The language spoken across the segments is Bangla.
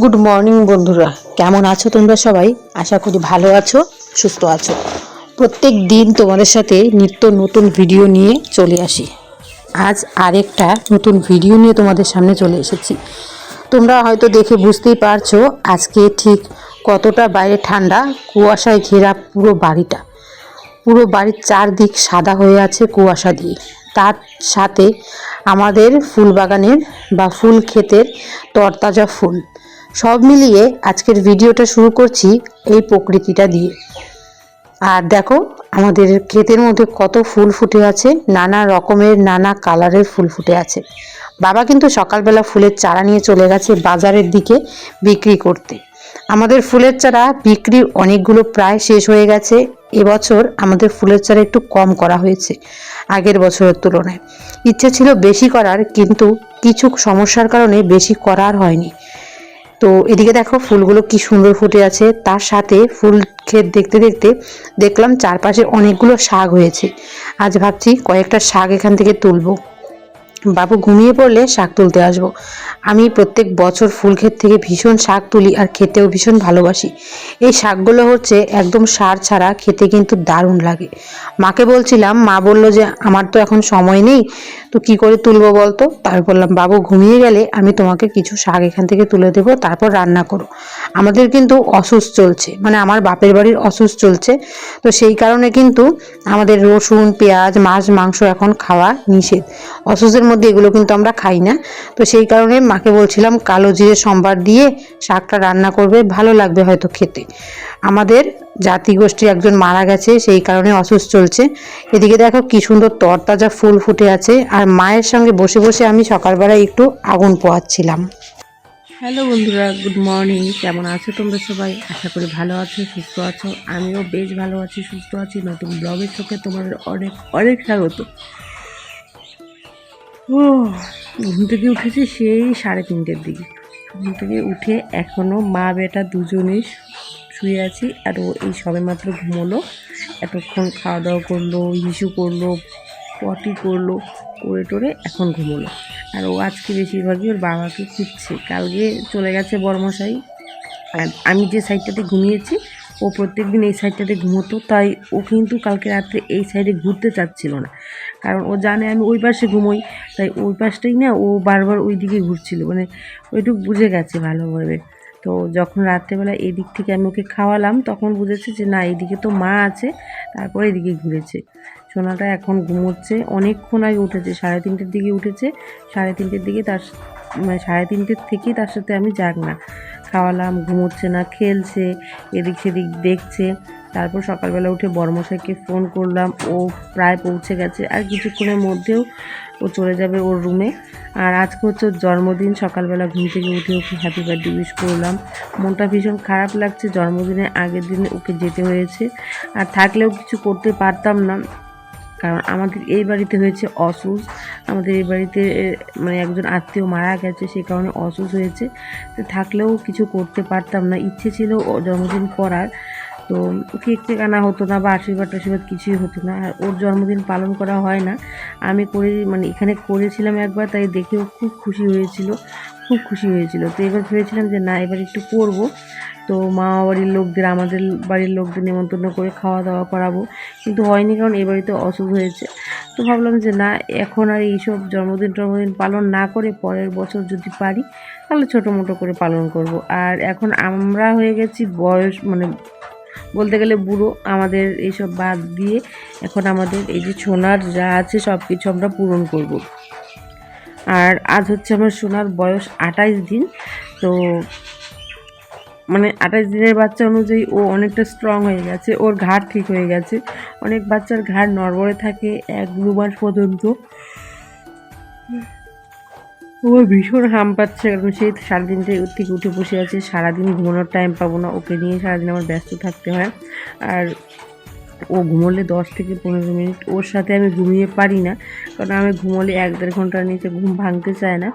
গুড মর্নিং বন্ধুরা। কেমন আছো তোমরা সবাই? আশা করি ভালো আছো, সুস্থ আছো। প্রত্যেক দিন তোমাদের সাথে নিত্য নতুন ভিডিও নিয়ে চলে আসি। আজ আরেকটা নতুন ভিডিও নিয়ে তোমাদের সামনে চলে এসেছি। তোমরা হয়তো দেখে বুঝতেই পারছ আজকে ঠিক কতটা বাইরে ঠান্ডা, কুয়াশায় ঘেরা পুরো বাড়িটা। পুরো বাড়ির চারদিক সাদা হয়ে আছে কুয়াশা দিয়ে। তার সাথে আমাদের ফুল বাগানের বা ফুল ক্ষেতের তরতাজা ফুল। সব মিলিয়ে আজকের ভিডিওটা শুরু করছি এই প্রকৃতিটা দিয়ে। আর দেখো, আমাদের ক্ষেতের মধ্যে কত ফুল ফুটে আছে, নানা রকমের, নানা কালারের ফুল ফুটে আছে। বাবা কিন্তু সকালবেলা ফুলের চারা নিয়ে চলে গেছে বাজারের দিকে বিক্রি করতে। আমাদের ফুলের চারা বিক্রি অনেকগুলো প্রায় শেষ হয়ে গেছে। এবছর আমাদের ফুলের চারা একটু কম করা হয়েছে, আগের বছরের তুলনায়। ইচ্ছে ছিল বেশি করার, কিন্তু কিছু সমস্যার কারণে বেশি করার হয়নি। তো এদিকে দেখো ফুলগুলো কি সুন্দর ফুটে আছে। তার সাথে ফুল ক্ষেত দেখতে দেখতে দেখলাম চারপাশে অনেকগুলো শাক হয়েছে। আজ ভাবছি কয়েকটা শাক এখান থেকে তুলবো। বাবু ঘুমিয়ে পড়লে শাক তুলতে আসব। আমি প্রত্যেক বছর ফুল ক্ষেত থেকে ভীষণ শাক তুলি আর খেতেও ভীষণ ভালোবাসি। এই শাকগুলো হচ্ছে একদম সার ছাড়া খেতে কিন্তু দারুণ লাগে। মাকে বলছিলাম, মা বলল যে, আমার তো এখন সময় নেই, তো কি করে তুলবো বলতো? তারপর বললাম, বাবু ঘুমিয়ে গেলে আমি তোমাকে কিছু শাক এখান থেকে তুলে দেবো, তারপর রান্না করো। আমাদের কিন্তু অসুস্থ চলছে মানে আমার বাপের বাড়ির অসুস্থ চলছে। তো সেই কারণে কিন্তু আমাদের রসুন, পেঁয়াজ, মাছ, মাংস এখন খাওয়া নিষেধ। অসুস্থের মধ্যে এগুলো কিন্তু আমরা খাই না। তো সেই কারণে মাকে বলছিলাম, কালো জিরে সম্বার দিয়ে শাকটা রান্না করবে, ভালো লাগবে হয়তো খেতে। আমাদের জাতি জাতিগোষ্ঠী একজন মারা গেছে, সেই কারণে অসুস্থ চলছে। এদিকে দেখো কি সুন্দর তরতাজা ফুল ফুটে আছে, আর মায়ের সঙ্গে বসে বসে আমি সকালবেলায় একটু আগুন পোয়াচ্ছিলাম। হ্যালো বন্ধুরা, গুড মর্নিং। কেমন আছো তোমরা সবাই? আশা করি ভালো আছো, সুস্থ আছো। আমিও বেশ ভালো আছি, সুস্থ আছি। নতুন ব্লগের চোখে তোমাদের অনেক অনেক স্বাগত। ও, ঘুম থেকে উঠেছি সেই সাড়ে তিনটের দিকে। ঘুম থেকে উঠে এখনও মা বেটা দুজনেই শুয়ে আছি আর ও এই সবে মাত্র ঘুমোলো, এতক্ষণ খাওয়া দাওয়া করল হিসু করল, পটি করল, করে টোরে এখন ঘুমোলো। আর ও আজকে বেশিরভাগই ওর বাবাকে খুঁজছে। কালকে চলে গেছে বর্মশাই। আর আমি যে সাইডটাতে ঘুমিয়েছি, ও প্রত্যেক দিন এই সাইডটাতে ঘুমোতো, তাই ও কিন্তু কালকে রাত্রে এই সাইডে ঘুরতে চাচ্ছিল না। কারণ ও জানে আমি ওই পাশে ঘুমোই, তাই ওই পাশটাই না ও বারবার ওই দিকে ঘুরছিল। মানে ওইটুকু বুঝে গেছে ভালোভাবে। তো যখন রাত্রেবেলা এদিক থেকে আমি ওকে খাওয়ালাম, তখন বুঝেছে যে না, এদিকে তো মা আছে, তারপরে এদিকে ঘুরেছে। সোনাটা এখন ঘুমোচ্ছে, অনেকক্ষণ আগে উঠেছে, সাড়ে তিনটের দিকে উঠেছে, সাড়ে তিনটের দিকে তার মানে সাড়ে তিনটের থেকেই তার সাথে আমি যাক না। খাওয়ালাম, ঘুমোচ্ছে না, খেলছে, এদিক সেদিক দেখছে। তারপর সকালবেলা উঠে বর্মশাইকে ফোন করলাম। ও প্রায় পৌঁছে গেছে আর কিছুক্ষণের মধ্যেও ও চলে যাবে ওর রুমে আর আজকে হচ্ছে ওর জন্মদিন, সকালবেলা ঘুম থেকে উঠে ওকে হ্যাপি বার্থডে উইশ করলাম। মনটা ভীষণ খারাপ লাগছে, জন্মদিনের আগের দিনে ওকে যেতে হয়েছে। আর থাকলেও কিছু করতে পারতাম না, কারণ আমাদের এই বাড়িতে হয়েছে অসুস। আমাদের এই বাড়িতে মানে একজন আত্মীয় মারা গেছে সেই কারণে অসুস হয়েছে। তো থাকলেও কিছু করতে পারতাম না। ইচ্ছে ছিল জন্মদিন করার। তো কেক টেক আনা হতো না বা আশীর্বাদ টাশীর্বাদ কিছুই হতো না। আর ওর জন্মদিন পালন করা হয় না। আমি করে মানে এখানে করেছিলাম একবার, তাই দেখেও খুব খুশি হয়েছিল, খুব খুশি হয়েছিল। তো এবার ভেবেছিলাম যে না, এবার একটু করব। তো মা বাড়ির লোকদের, আমাদের বাড়ির লোকদের নেমন্তন্ন করে খাওয়া দাওয়া করাবো। কিন্তু হয়নি কারণ এই তো অসুখ হয়েছে। তো ভাবলাম যে না, এখন আর এইসব জন্মদিন টন্মদিন পালন না করে পরের বছর যদি পারি, তাহলে ছোটো মোটো করে পালন করব। আর এখন আমরা হয়ে গেছি বয়স মানে বলতে গেলে বুড়ো, আমাদের এইসব বাদ দিয়ে এখন আমাদের এই যে সোনার যা আছে সব কিছু আমরা পূরণ করব। আর আজ হচ্ছে আমার সোনার বয়স আঠাইশ দিন, তো মানে আঠাশ দিনের বাচ্চা অনুযায়ী ও অনেকটা স্ট্রং হয়ে গেছে, ওর ঘাড় ঠিক হয়ে গেছে। অনেক বাচ্চার ঘাড় নড়বড়ে থাকে, এক দু মাস পর্যন্ত। ও ভীষণ হাম পাচ্ছে, কারণ সেই সাড়ে তিনটে থেকে উঠে বসে আছে। সারাদিন ঘুমানোর টাইম পাবো না, ওকে নিয়ে সারাদিন আমার ব্যস্ত থাকতে হয়। আর ও ঘুমোলে দশ থেকে পনেরো মিনিট। ওর সাথে আমি ঘুমিয়ে পারি না, কারণ আমি ঘুমোলে এক দেড় ঘণ্টার নিচে ঘুম ভাঙতে চায় না।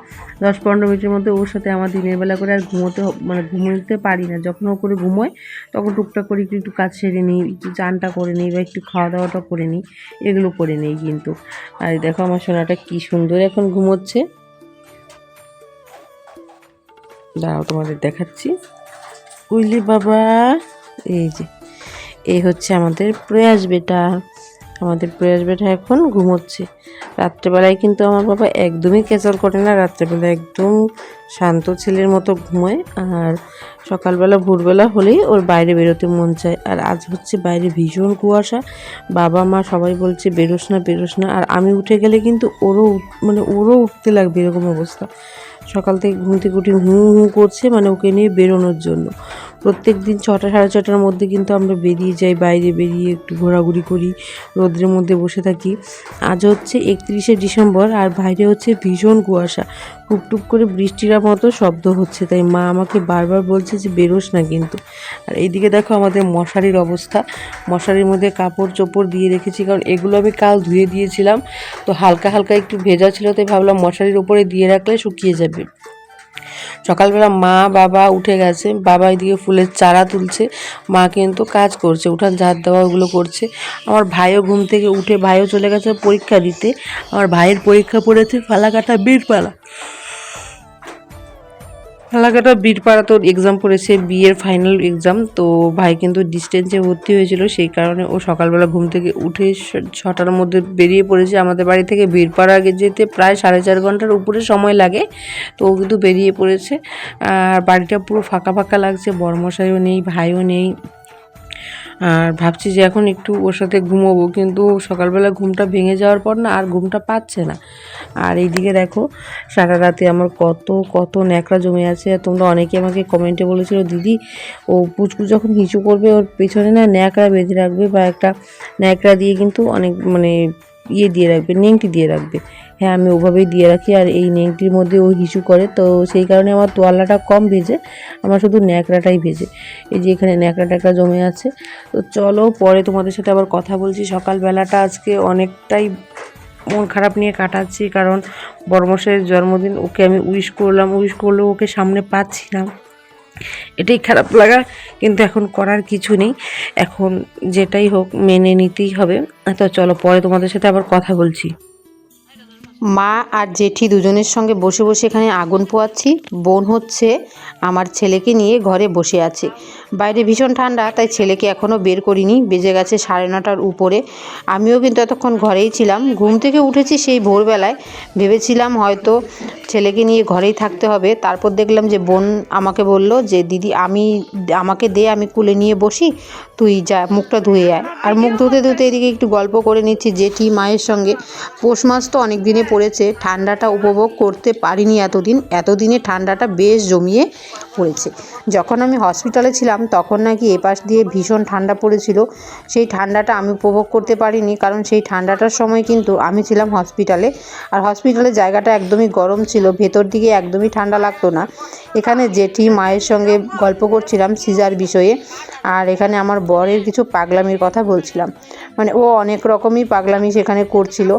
দশ পনেরো মিনিটের মধ্যে ওর সাথে আমার দিনের বেলা করে আর ঘুমোতে মানে ঘুমোতে পারি না। যখন ও করে ঘুমোয়, তখন টুকটাক করে একটু একটু কাজ সেরে নিই, একটু চানটা করে নিই বা একটু খাওয়া দাওয়াটা করে নিই। এগুলো করে নিই কিন্তু। আর দেখো আমার সোনাটা কী সুন্দর এখন ঘুমোচ্ছে। দাঁড়াও, তোমাদের দেখাচ্ছি। উইলি বাবা, এই যে, এই হচ্ছে আমাদের প্রয়াস বেটা। আমাদের প্রয়াস বেটা এখন ঘুমোচ্ছে। রাত্রেবেলায় কিন্তু আমার বাবা একদমই কেচাল করে না, রাত্রেবেলা একদম শান্ত ছেলের মতো ঘুমোয়। আর সকালবেলা, ভোরবেলা হলেই ওর বাইরে বেরোতে মন চায়। আর আজ হচ্ছে বাইরে ভীষণ কুয়াশা। বাবা, মা সবাই বলছে, বেরোস না বেরোস না। আর আমি উঠে গেলে কিন্তু ওরও মানে ওরও উঠতে লাগবে এরকম অবস্থা। সকাল থেকে ঘুম থেকে উঠে হু হুঁ করছে মানে ওকে নিয়ে বেরোনোর জন্য। প্রত্যেক দিন ছটা সাড়ে ছটার মধ্যে কিন্তু আমরা বেরিয়ে যাই, বাইরে বেরিয়ে একটু ঘোরাঘুরি করি রোদ্রের মধ্যে বসে থাকি। আজ হচ্ছে একত্রিশে ডিসেম্বর আর বাইরে হচ্ছে ভীষণ কুয়াশা। টুপটুপ করে বৃষ্টির মতো শব্দ হচ্ছে, তাই মা আমাকে বারবার বলছে যে বেরোস না কিন্তু। আর এইদিকে দেখো আমাদের মশারির অবস্থা। মশারির মধ্যে কাপড় চোপড় দিয়ে রেখেছি, কারণ এগুলো আমি কাল ধুয়ে দিয়েছিলাম। তো হালকা হালকা একটু ভেজা ছিল, তাই ভাবলাম মশারির উপরে দিয়ে রাখলে শুকিয়ে যাবে। সকালবেলা মা, বাবা উঠে গেছে, বাবা এদিকে ফুলের চারা তুলছে, মা কিন্তু কাজ করছে, উঠান ঝাড় দেওয়া ওগুলো করছে। আমার ভাইও ঘুম থেকে উঠে, ভাইও চলে গেছে পরীক্ষা দিতে। আমার ভাইয়ের পরীক্ষা পড়েছে, ফালাকাটা বীরপাড়া ফালাকাটা বীরপাড়া তোর এক্সাম পড়েছে বিয়ের ফাইনাল এক্সাম তো ভাই কিন্তু ডিস্টেন্সে ভর্তি হয়েছিল, সেই কারণে ও সকালবেলা ঘুম থেকে উঠে ছটার মধ্যে বেরিয়ে পড়েছে। আমাদের বাড়ি থেকে বীরপাড়া যেতে প্রায় সাড়ে চার ঘণ্টার উপরে সময় লাগে, তো ও কিন্তু বেরিয়ে পড়েছে। আর বাড়িটা পুরো ফাঁকা ফাঁকা লাগছে, বড়মশাইও নেই, ভাইও নেই। আর ভাবছি যে এখন একটু ওর সাথে ঘুমোবো, কিন্তু সকালবেলা ঘুমটা ভেঙে যাওয়ার পর না আর ঘুমটা পাচ্ছে না। আর এইদিকে দেখো, সারা রাতে আমার কত কত ন্যাকড়া জমে আছে। আর তোমরা অনেকে আমাকে কমেন্টে বলেছিল, দিদি, ও পুচকু যখন হিঁচু করবে, ওর পেছনে না ন্যাকড়া বেঁধে রাখবে বা একটা ন্যাকড়া দিয়ে কিন্তু অনেক মানে ইয়ে দিয়ে রাখবে, নেংটি দিয়ে রাখবে। হ্যাঁ আমি ওভাবেই দিয়ে রাখি আর এই নেংটির মধ্যে ও হিসু করে। তো সেই কারণে আমার তোয়ালাটা কম ভেজে, আমার শুধু ন্যাকড়াটাই ভেজে। এই যে এখানে ন্যাকড়া ট্যাকড়া জমে আছে। তো চলো পরে তোমাদের সাথে আবার কথা বলছি। সকালবেলাটা আজকে অনেকটাই মন খারাপ নিয়ে কাটাচ্ছি কারণ বড়মশাইয়ের জন্মদিন, ওকে আমি উইশ করলাম। উইশ করলেও ওকে সামনে পাচ্ছি না। এটাই খারাপ লাগা, কিন্তু এখন করার কিছু নেই। এখন যেটাই হোক, মেনে নিতেই হবে। তো চলো পরে তোমাদের সাথে আবার কথা বলছি। মা আর জেঠি দুজনের সঙ্গে বসে বসে এখানে আগুন পোয়াচ্ছি। বোন হচ্ছে আমার ছেলেকে নিয়ে ঘরে বসে আছে। বাইরে ভীষণ ঠান্ডা, তাই ছেলেকে এখনও বের করিনি। বেজে গেছে সাড়ে নটার উপরে। আমিও কিন্তু এতক্ষণ ঘরেই ছিলাম। ঘুম থেকে উঠেছি সেই ভোরবেলায়। ভেবেছিলাম হয়তো ছেলেকে নিয়ে ঘরেই থাকতে হবে। তারপর দেখলাম যে বোন আমাকে বলল যে, দিদি, আমি, আমাকে দে, আমি কুলে নিয়ে বসি। তুই যা, মুখটা ধুয়ে আয়। আর মুখ ধুতে ধুতে এদিকে একটু গল্প করে নিচ্ছি জেঠি মায়ের সঙ্গে। পৌষ মাস তো অনেক দিনে পড়েছে। ঠান্ডাটা উপভোগ করতে পারিনি এতদিন। এতদিনে ঠান্ডাটা বেশ জমিয়ে পড়েছে। যখন আমি হসপিটালে ছিলাম তখন নাকি এপাশ দিয়ে ভীষণ ঠান্ডা পড়েছিল। সেই ঠান্ডাটা আমি উপভোগ করতে পারিনি, কারণ সেই ঠান্ডাটার সময় কিন্তু আমি ছিলাম হসপিটালে। আর হসপিটালের জায়গাটা একদমই গরম ছিল, ভেতর দিকে একদমই ঠান্ডা লাগতো না। এখানে জেঠি মায়ের সঙ্গে গল্প করছিলাম সিজার বিষয়ে, আর এখানে আমার বরের কিছু পাগলামির কথা বলছিলাম। মানে ও অনেক রকমই পাগলামি সেখানে করছিল।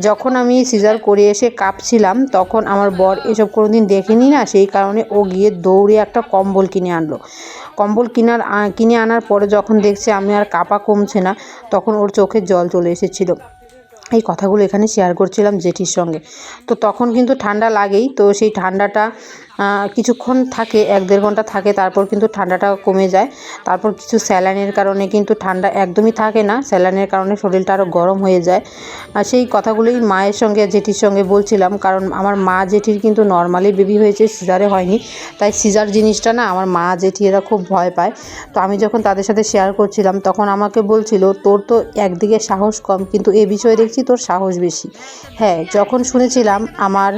যখন আমি সিজার করে এসে কাঁপছিলাম, তখন আমার বর এসব কোনোদিন দেখেনি না, সেই কারণে ও গিয়ে দৌড়ে একটা কম্বল কিনে আনলো। কম্বল কিনার কিনে আনার পরে যখন দেখছে আমি আর কাপা কমছে না, তখন ওর চোখে জল চলে এসেছিল। এই কথাগুলো এখানে শেয়ার করছিলাম জেঠির সঙ্গে। তো তখন কিন্তু ঠান্ডা লাগেই, তো সেই ঠান্ডাটা কিছুক্ষণ থাকে, এক দেড় ঘণ্টা থাকে, তারপর কিন্তু ঠান্ডাটা কমে যায়। তারপর কিছু স্যালাইনের কারণে কিন্তু ঠান্ডা একদমই থাকে না। স্যালাইনের কারণে শরীরটা আরও গরম হয়ে যায়। আর সেই কথাগুলোই মায়ের সঙ্গে, জেঠির সঙ্গে বলছিলাম, কারণ আমার মা জেঠির কিন্তু নর্মালি বেবি হয়েছে, সিজারে হয়নি। তাই সিজার জিনিসটা না, আমার মা জেঠি এরা খুব ভয় পায়। তো আমি যখন তাদের সাথে শেয়ার করছিলাম, তখন আমাকে বলছিল, তোর তো একদিকে সাহস কম, কিন্তু এ বিষয়ে দেখছি তোর সাহস বেশি। হ্যাঁ যখন শুনেছিলাম, আমার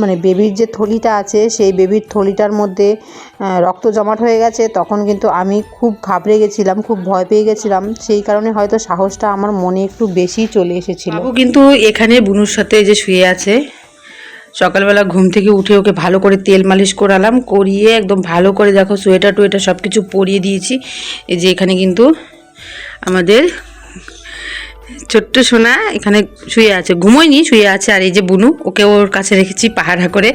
মানে বেবির যে থলিটা আছে সেই বেবির থলিটার মধ্যে রক্ত জমাট হয়ে গেছে। তখন কিন্তু আমি খুব ঘাবড়ে গেছিলাম, খুব ভয় পেয়ে গেছিলাম। সেই কারণে হয়তো সাহসটা আমার মনে একটু বেশি চলে এসেছিল। কিন্তু এখানে বুনুর সাথে যে শুয়ে আছে, সকালবেলা ঘুম থেকে উঠে ওকে ভালো করে তেল মালিশ করালাম, করিয়ে একদম ভালো করে দেখো সোয়েটার টোয়েটার সব কিছু পরিয়ে দিয়েছি। এই যে এখানে কিন্তু আমাদের ছোট্ট সোনা এখানে শুয়ে আছে, ঘুমোয়নি, শুয়ে আছে। আর এই যে বুনু, ওকে ওর কাছে রেখেছি পাহারা করে।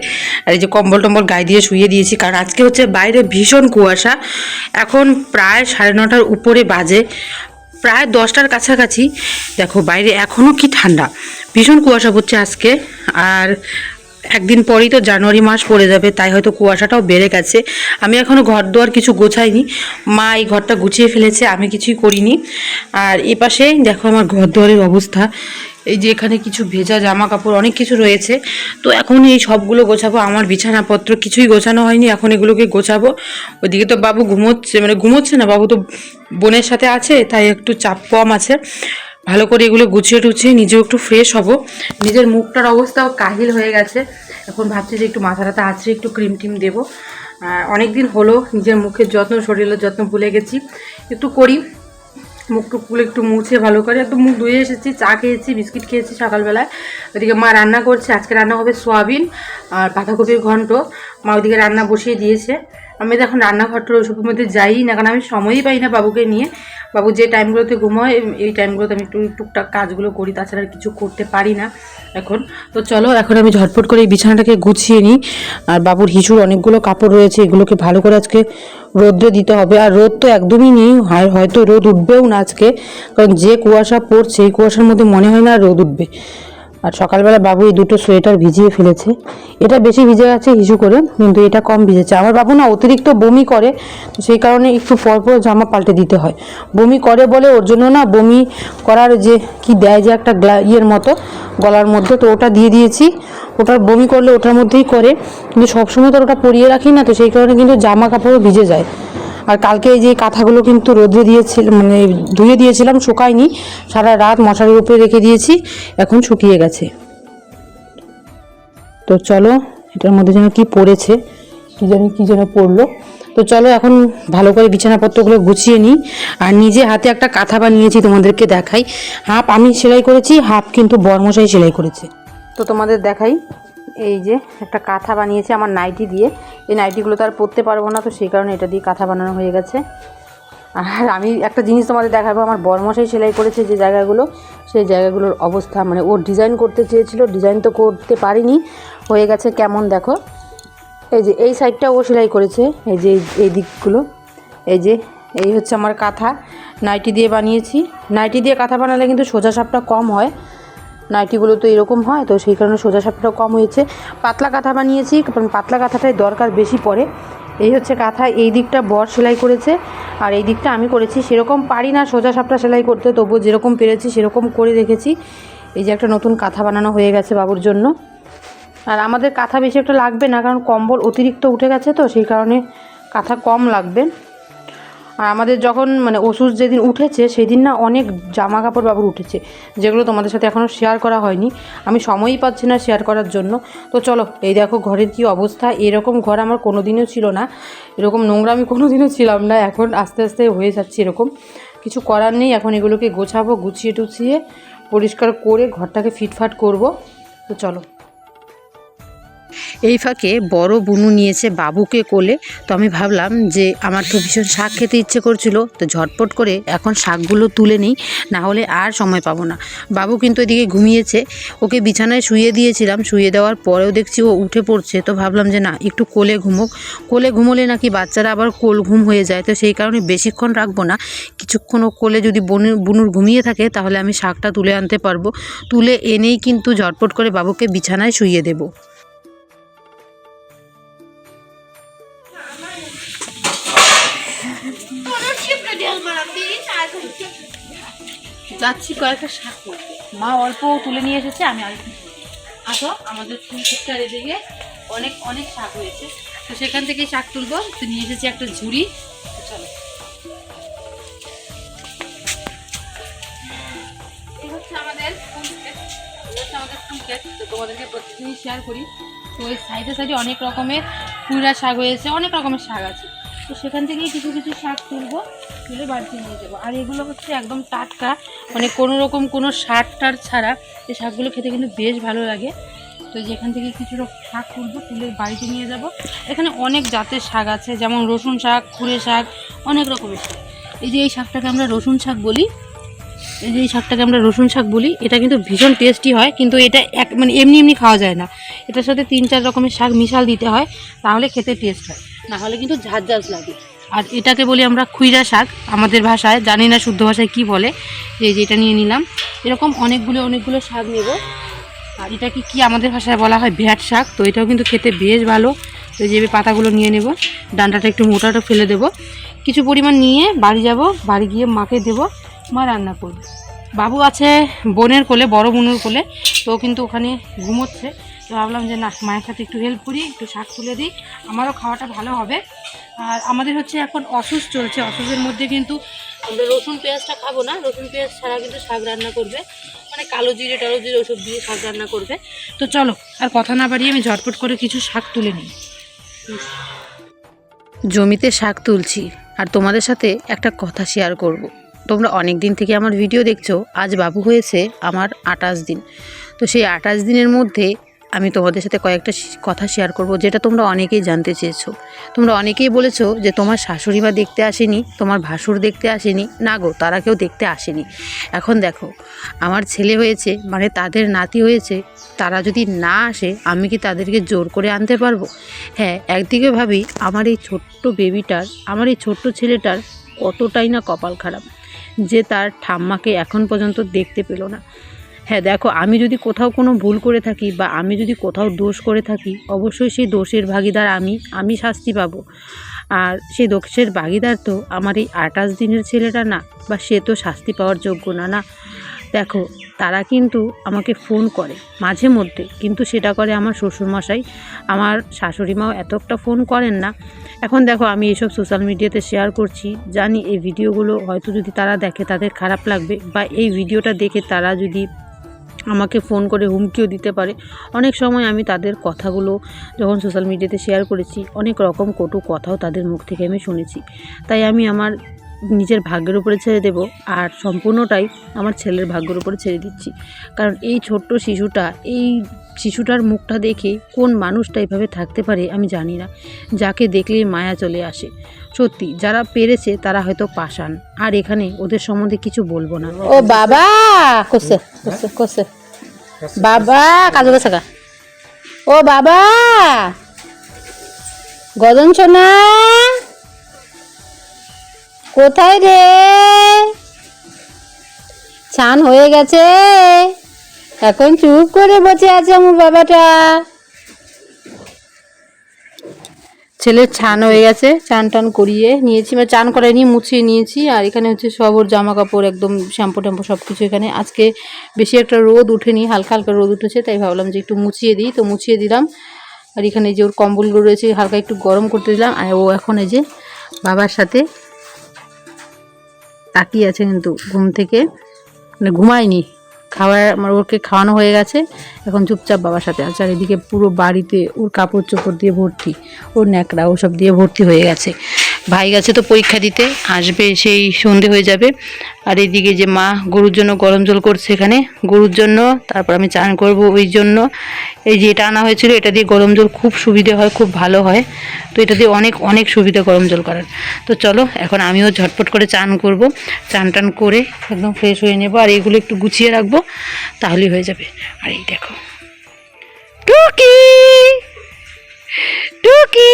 আর এই যে কম্বল টম্বল গায়ে দিয়ে শুয়ে দিয়েছি, কারণ আজকে হচ্ছে বাইরে ভীষণ কুয়াশা। এখন প্রায় সাড়ে নটার উপরে বাজে, প্রায় দশটার কাছাকাছি। দেখো, বাইরে এখনও কি ঠান্ডা। ভীষণ কুয়াশা পড়ছে আজকে। আর একদিন পরেই তো জানুয়ারি মাস পড়ে যাবে, তাই হয়তো কুয়াশাটাও বেড়ে গেছে। আমি এখনও ঘর দুয়ার কিছু গোছাইনি। মা এই ঘরটা গুছিয়ে ফেলেছে, আমি কিছুই করিনি। আর এ পাশে দেখো আমার ঘর দুয়ারের অবস্থা। এই যে এখানে কিছু ভেজা জামা কাপড় অনেক কিছু রয়েছে। তো এখন এই সবগুলো গোছাবো, আমার বিছানাপত্র কিছুই গোছানো হয়নি, এখন এগুলোকে গোছাবো। ওইদিকে তো বাবু ঘুমোচ্ছে মানে ঘুমোচ্ছে না, বাবু তো বোনের সাথে আছে, তাই একটু চাপ কম আছে। ভালো করে এগুলো গুছিয়ে টুছিয়ে নিজেও একটু ফ্রেশ হব। নিজের মুখটার অবস্থাও কাহিল হয়ে গেছে। এখন ভাবছি যে একটু মাথাটাতে আছে একটু ক্রিম টিম দেবো। অনেক দিন হলো নিজের মুখের যত্ন, শরীরের যত্ন ভুলে গেছি। একটু করি। মুখ টুক খুলে একটু মুছে ভালো করে। একটু মুখ ধুয়ে এসেছি, চা খেয়েছি, বিস্কিট খেয়েছি সকালবেলায়। ওইদিকে মা রান্না করছে। আজকে রান্না হবে সোয়াবিন আর বাঁধাকপির ঘন্ট। মা ওইদিকে রান্না বসিয়ে দিয়েছে। আমি তো এখন রান্নাঘরটার ওইসবের মধ্যে যাই না, কারণ আমি সময়ই পাই না বাবুকে নিয়ে। বাবু যে টাইমগুলোতে ঘুমোয়, এই টাইমগুলোতে আমি একটু, টুকটাক কাজগুলো করি, তাছাড়া আর কিছু করতে পারি না এখন। তো চলো, এখন আমি ঝটপট করে এই বিছানাটাকে গুছিয়ে নিই। আর বাবুর হিসুর অনেকগুলো কাপড় রয়েছে, এগুলোকে ভালো করে আজকে রোদ্রে দিতে হবে। আর রোদ তো একদমই নেই, হয়, হয়তো রোদ উঠবেও না আজকে, কারণ যে কুয়াশা পড়ছে, এই কুয়াশার মধ্যে মনে হয় না আর রোদ উঠবে। আর সকালবেলা বাবু এই দুটো সোয়েটার ভিজিয়ে ফেলেছে। এটা বেশি ভিজে গেছে হিসু করে, কিন্তু এটা কম ভিজেছে। আমার বাবু না অতিরিক্ত বমি করে, তো সেই কারণে একটু পরপর জামা পাল্টে দিতে হয়। বমি করে বলে ওর জন্য না বমি করার যে কি দেয় যে একটা গ্লা ইয়ের মতো, গলার মধ্যে, তো ওটা দিয়ে দিয়েছি। ওটার বমি করলে ওটার মধ্যেই করে। কিন্তু সবসময় তো ওটা পরিয়ে রাখি না, তো সেই কারণে কিন্তু জামা কাপড়ও ভিজে যায়। আর কালকে এই যে কাঁথাগুলো কিন্তু রোদ্রে দিয়েছিলাম মানে ধুয়ে দিয়েছিলাম, শুকায়নি, সারা রাত মশারির উপরে রেখে দিয়েছি, এখন শুকিয়ে গেছে। তো চলো, এটার মধ্যে যেন কি পড়েছে, কি যেন কি যেন পড়ল। তো চলো এখন ভালো করে বিছানাপত্রগুলো গুছিয়ে নিই। আর নিজে হাতে একটা কাঁথা বানিয়েছি তোমাদেরকে দেখাই। হাফ আমি সেলাই করেছি, হাফ কিন্তু বর্মশাই সেলাই করেছে। তো তোমাদের দেখাই। এই যে একটা কাঁথা বানিয়েছে আমার নাইটি দিয়ে। এই নাইটিগুলো তো আর পরতে পারব না, তো সেই কারণে এটা দিয়ে কাঁথা বানানো হয়ে গেছে। আর আমি একটা জিনিস তোমাদের দেখাবো, আমার বর্মশাই সেলাই করেছে যে জায়গাগুলো, সেই জায়গাগুলোর অবস্থা মানে ও ডিজাইন করতে চেয়েছিল, ডিজাইন তো করতে পারিনি। হয়ে গেছে কেমন দেখো। এই যে এই সাইডটা ও সেলাই করেছে, এই যে এই- দিকগুলো। এই যে এই হচ্ছে আমার কাঁথা, নাইটি দিয়ে বানিয়েছি। নাইটি দিয়ে কাঁথা বানালে কিন্তু সোজা সাপটা কম হয়। নাইটিগুলো তো এরকম হয়, তো সেই কারণে সোজা সাপটা কম হয়েছে। পাতলা কাঁথা বানিয়েছি, কারণ পাতলা কাঁথাটাই দরকার বেশি পড়ে এই হচ্ছে কাঁথা, এই দিকটা বর সেলাই করেছে, আর এই দিকটা আমি করেছি। সেরকম পারি না সোজা সাপটা সেলাই করতে, তবুও যেরকম পেরেছি সেরকম করে রেখেছি। এই যে একটা নতুন কাঁথা বানানো হয়ে গেছে বাবুর জন্য। আর আমাদের কাঁথা বেশি একটা লাগবে না, কারণ কম্বল অতিরিক্ত উঠে গেছে তো, সেই কারণে কাঁথা কম লাগবে। আর আমাদের যখন মানে ওষুধ যেদিন উঠেছে, সেদিন না অনেক জামা কাপড় বাবুর উঠেছে, যেগুলো তোমাদের সাথে এখনও শেয়ার করা হয়নি। আমি সময়ই পাচ্ছি না শেয়ার করার জন্য। তো চলো, এই দেখো ঘরের কি অবস্থা। এরকম ঘর আমার কোনো দিনও ছিল না। এরকম নোংরা আমি কোনো দিনও ছিলাম না। এখন আস্তে আস্তে হয়ে যাচ্ছে এরকম। কিছু করার নেই। এখন এগুলোকে গোছাবো, গুছিয়ে টুছিয়ে পরিষ্কার করে ঘরটাকে ফিটফাট করব। তো চলো। এই ফাঁকে বড় বুনু নিয়েছে বাবুকে কোলে। তো আমি ভাবলাম যে, আমার তো ভীষণ শাক খেতে ইচ্ছে করছিল, তো ঝটপট করে এখন শাকগুলো তুলে নিই, না হলে আর সময় পাবো না। বাবু কিন্তু এদিকে ঘুমিয়েছে। ওকে বিছানায় শুয়ে দিয়েছিলাম শুয়ে দেওয়ার পরেও দেখছি ও উঠে পড়ছে। তো ভাবলাম যে, না, একটু কোলে ঘুমোক। কোলে ঘুমোলে নাকি বাচ্চারা আবার কোল ঘুম হয়ে যায়, তো সেই কারণে বেশিক্ষণ রাখব না। কিছুক্ষণ ও কোলে যদি বনু, বুনুর ঘুমিয়ে থাকে, তাহলে আমি শাকটা তুলে আনতে পারব। তুলে এনেই কিন্তু ঝটপট করে বাবুকে বিছানায় শুয়ে দেবো। যাচ্ছি কয়েকটা শাক মা অল্প তুলে নিয়ে এসেছে, আমি আর আসো, আমাদের ফুল ক্ষেতটার এদিকে অনেক অনেক শাক হয়েছে। তো সেখান থেকেই শাক তুলবো। তো নিয়ে এসেছি একটা ঝুড়ি। চলো। হচ্ছে তোমাদেরকে প্রতিদিনই শেয়ার করি। তো ওই সাইডে সাইডে অনেক রকমের কুইরা শাক হয়েছে, অনেক রকমের শাক আছে। তো সেখান থেকেই কিছু কিছু শাক তুলবো। তুলে বাড়িতে নিয়ে যাব। আর এগুলো হচ্ছে একদম টাটকা মানে কোনো রকম কোনো সার টার ছাড়া। এই শাকগুলো খেতে কিন্তু বেশ ভালো লাগে। তো যেখান থেকে কিছু রকম শাক তুলবো তুলে বাড়িতে নিয়ে যাব। এখানে অনেক জাতের শাক আছে, যেমন রসুন শাক, খুঁড়ে শাক, অনেক রকমের শাক। এই যে এই শাকটাকে আমরা রসুন শাক বলি, এই যে এই শাকটাকে আমরা রসুন শাক বলি, এটা কিন্তু ভীষণ টেস্টি হয়, কিন্তু এটা এক মানে এমনি এমনি খাওয়া যায় না। এটার সাথে তিন চার রকমের শাক মিশাল দিতে হয়, তাহলে খেতে টেস্ট হয়। না হলে কিন্তু ঝাঁঝ লাগে। আর এটাকে বলি আমরা খুইরা শাক। আমাদের ভাষায়, জানি না শুদ্ধ ভাষায় কি বলে। এই যে এটা নিয়ে নিলাম। এরকম অনেকগুলো অনেকগুলো শাক নেব। আর এটাকে কি আমাদের ভাষায় বলা হয়? ভ্যাট শাক। তো এটাও কিন্তু খেতে বেশ ভালো। তো যে পাতাগুলো নিয়ে নেব। ডান্ডাটা একটু মোটাটা ফেলে দেব। কিছু পরিমাণ নিয়ে বাড়ি যাব। বাড়ি গিয়ে মাকে দেব। মা রান্না করবে। বাবু আছে বোনের কোলে, বড় বোনের কোলে। তো কিন্তু ওখানে ঘুমোচ্ছে। তো ভাবলাম যে না, মায়ের সাথে একটু হেল্প করি, একটু শাক তুলে দিই, আমারও খাওয়াটা ভালো হবে। আর আমাদের হচ্ছে এখন অসুস চলছে, অসুসের মধ্যে কিন্তু আমরা রসুন, পেঁয়াজটা খাব না, রসুন, পেঁয়াজ ছাড়া কিন্তু শাক রান্না করবে। মানে কালো জিরে, টালো জিরে ওসব দিয়ে শাক রান্না করবে। তো চলো, আর কথা না বাড়িয়ে আমি ঝটপট করে কিছু শাক তুলে নিই। জমিতে শাক তুলছি, আর তোমাদের সাথে একটা কথা শেয়ার করব। তোমরা অনেক দিন থেকে আমার ভিডিও দেখছ, আজ বাবু হয়েছে আমার আটাশ দিন। তো সেই আটাশ দিনের মধ্যে আমি তোমাদের সাথে কয়েকটা কথা শেয়ার করব, যেটা তোমরা অনেকেই জানতে চেয়েছো। তোমরা অনেকেই বলেছ যে তোমার শাশুড়ি মা দেখতে আসেনি, তোমার ভাসুর দেখতে আসেনি। না গো, তারা কেউ দেখতে আসেনি। এখন দেখো, আমার ছেলে হয়েছে মানে তাদের নাতি হয়েছে, তারা যদি না আসে, আমি কি তাদেরকে জোর করে আনতে পারব? হ্যাঁ একদিকে ভাবি, আমার এই ছোট্ট বেবিটার আমার এই ছোট্ট ছেলেটার কতটাই না কপাল খারাপ, যে তার ঠাম্মাকে এখন পর্যন্ত দেখতে পেল না। হ্যাঁ দেখো, আমি যদি কোথাও কোনো ভুল করে থাকি বা আমি যদি কোথাও দোষ করে থাকি, অবশ্যই সেই দোষের ভাগিদার আমি আমি শাস্তি পাবো। আর সেই দোষের ভাগিদার তো আমার এই আঠাশ দিনের ছেলেটা না, বা সে তো শাস্তি পাওয়ার যোগ্য না না। দেখো, তারা কিন্তু আমাকে ফোন করে মাঝে মধ্যে, কিন্তু সেটা করে আমার শ্বশুরমশাই। আমার শাশুড়ি মাও এত একটা ফোন করেন না। এখন দেখো, আমি এইসব সোশ্যাল মিডিয়াতে শেয়ার করছি, জানি এই ভিডিওগুলো হয়তো যদি তারা দেখে তাদের খারাপ লাগবে, বা এই ভিডিওটা দেখে তারা যদি আমাকে ফোন করে হুমকিও দিতে পারে। অনেক সময় আমি তাদের কথাগুলো যখন সোশ্যাল মিডিয়াতে শেয়ার করেছি, অনেক রকম কটু কথাও তাদের মুখ থেকে আমি শুনেছি। তাই আমি আমার নিজের ভাগ্যের উপরে ছেড়ে দেব আর সম্পূর্ণটাই আমার ছেলের ভাগ্যের উপরে ছেড়ে দিচ্ছি। কারণ এই ছোট্ট শিশুটা, এই শিশুটার মুখটা দেখে কোন মানুষটা এভাবে থাকতে পারে আমি জানি না। যাকে দেখলেই মায়া চলে আসে। সত্যি, যারা পেরেছে তারা হয়তো পাষাণ। আর এখানে ওদের সম্বন্ধে কিছু বলব না। ও বাবা কসে কসে কসে বাবা, কাজু কাছা ও বাবা গদন সোনা, কোথায় রে? চান হয়ে গেছে। এখন চুপ করে বসে আছে আমার বাবাটা। ছেলের ছান হয়ে গেছে চান টান করিয়ে নিয়েছি মানে চান করাই নিয়ে মুছিয়ে নিয়েছি, আর এখানে হচ্ছে সব ওর জামা কাপড় একদম শ্যাম্পু ট্যাম্পু সব কিছু এখানে। আজকে বেশি একটা রোদ উঠেনি, হালকা হালকা রোদ উঠেছে, তাই ভাবলাম যে একটু মুছিয়ে দিই, তো মুছিয়ে দিলাম। আর এখানে যে ওর কম্বলগুলো রয়েছে, হালকা একটু গরম করতে দিলাম, আর ও এখন এই যে বাবার সাথে তাকিয়ে আছে কিন্তু ঘুম থেকে মানে ঘুমায়নি। খাবার আমার ওরকে খাওয়ানো হয়ে গেছে। এখন চুপচাপ বাবার সাথে আছে। আর এদিকে পুরো বাড়িতে ওর কাপড় চোপড় দিয়ে ভর্তি, ওর ন্যাকড়া, ওসব দিয়ে ভর্তি হয়ে গেছে। ভাই গেছে তো পরীক্ষা দিতে, আসবে সেই সন্ধে হয়ে যাবে। আর এদিকে যে মা গরুর জন্য গরম জল করছে এখানে, গরুর জন্য, তারপর আমি চান করব ওই জন্য। এই যে এটা আনা হয়েছিল, এটা দিয়ে গরম জল খুব সুবিধে হয়, খুব ভালো হয়। তো এটা দিয়ে অনেক অনেক সুবিধা গরম জল করার। তো চলো, এখন আমিও ঝটপট করে চান করব। চান টান করে একদম ফ্রেশ হয়ে নেব, আর এগুলো একটু গুছিয়ে রাখব, তাহলেই হয়ে যাবে। আর এই দেখো। টুকি! টুকি!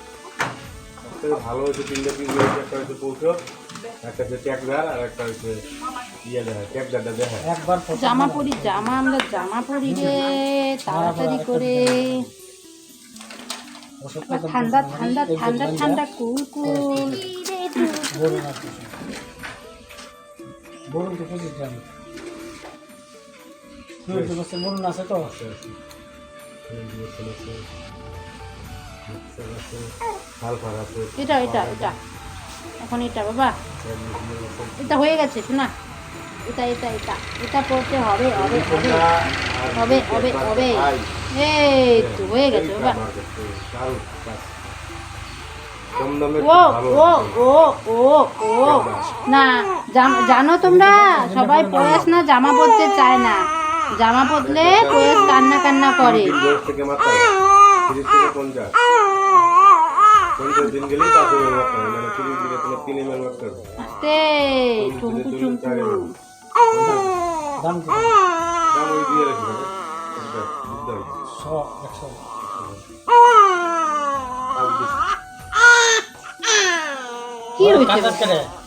সবথেকে ভালো হয়েছে তিনটা পিস হয়েছে একটা হচ্ছে পৌঁছ একটা হচ্ছে ট্যাকদার আর একটা হচ্ছে ইয়ে দেখা ট্যাকদারটা দেখা একবার জামা পরি জামা আমরা জামা পরি রে তাড়াতাড়ি করে। ঠান্ডা ঠান্ডা ঠান্ডা ঠান্ডা। কুল কুল। বলুন তো পঁচিশ গ্রাম বলুন আছে তো? এটা এটা এটা। এখন এটা, বাবা। এটা হয়ে গেছে, শোনা। এটা এটা এটা। এটা পড়তে হবে হবে হবে। হবে হবে হবে। এই হয়ে গেছে, বাবা। ও ও ও ও ও না জানো তোমরা? সবাই পয়স না, জামা পরতে চায় না। জামা পরলে পয়স কান্না কান্না করে। তিরিশ থেকে পঞ্চাশ পঞ্চাশ দিন গেলেই পাঁচ এম এল মারতে হবে মানে তিরিশ দিনে তোমার তিন এম এম দাম কি? দাম ওই দিয়ে রাখি মানে বুঝতে হবে শো একশো। কি হয়েছে?